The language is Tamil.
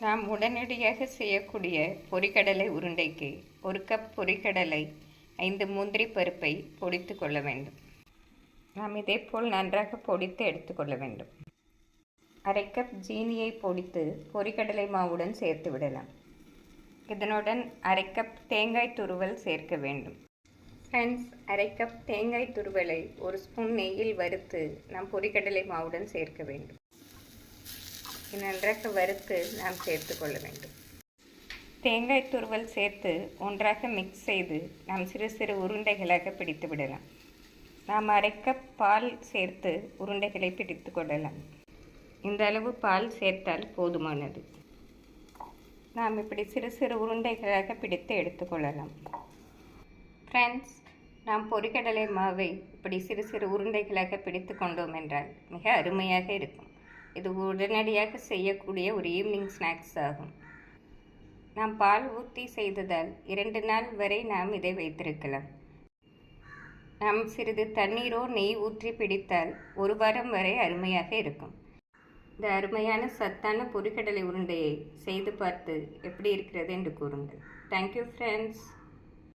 நாம் உடனடியாக செய்யக்கூடிய பொரிக்கடலை உருண்டைக்கு ஒரு கப் பொரிக்கடலை ஐந்து முந்திரி பருப்பை பொடித்து கொள்ள வேண்டும். நாம் இதேபோல் நன்றாக பொடித்து எடுத்துக்கொள்ள வேண்டும். அரை கப் ஜீனியை பொடித்து பொரிக்கடலை மாவுடன் சேர்த்து விடலாம். இதனுடன் அரை கப் தேங்காய் துருவல் சேர்க்க வேண்டும். ஃப்ரெண்ட்ஸ் அரை கப் தேங்காய் துருவலை ஒரு ஸ்பூன் நெய்யில் வறுத்து நாம் பொரிக்கடலை மாவுடன் சேர்க்க வேண்டும். நன்றாக வறுத்து நாம் சேர்த்து கொள்ள வேண்டும். தேங்காய் துருவல் சேர்த்து ஒன்றாக மிக்ஸ் செய்து நாம் சிறு சிறு உருண்டைகளாக பிடித்து விடலாம். நாம் அரைக்க பால் சேர்த்து உருண்டைகளை பிடித்து கொள்ளலாம். இந்த அளவு பால் சேர்த்தால் போதுமானது. நாம் இப்படி சிறு சிறு உருண்டைகளாக பிடித்து எடுத்துக்கொள்ளலாம் ஃப்ரெண்ட்ஸ் நாம் பொரிக்கடலை மாவை இப்படி சிறு சிறு உருண்டைகளாக பிடித்து கொண்டோம் என்றால் மிக அருமையாக இருக்கும். இது உடனடியாக செய்யக்கூடிய ஒரு ஈவினிங் ஸ்நாக்ஸ் ஆகும். நாம் பால் ஊற்றி செய்ததால் இரண்டு நாள் வரை நாம் இதை வைத்திருக்கலாம். நாம் சிறிது தண்ணீரோ நெய் ஊற்றி பிடித்தால் ஒரு வாரம் வரை அருமையாக இருக்கும். இந்த அருமையான சத்தான பொரிக்கடலை உருண்டையை செய்து பார்த்து எப்படி இருக்கிறது என்று கூறுங்கள். Thank you friends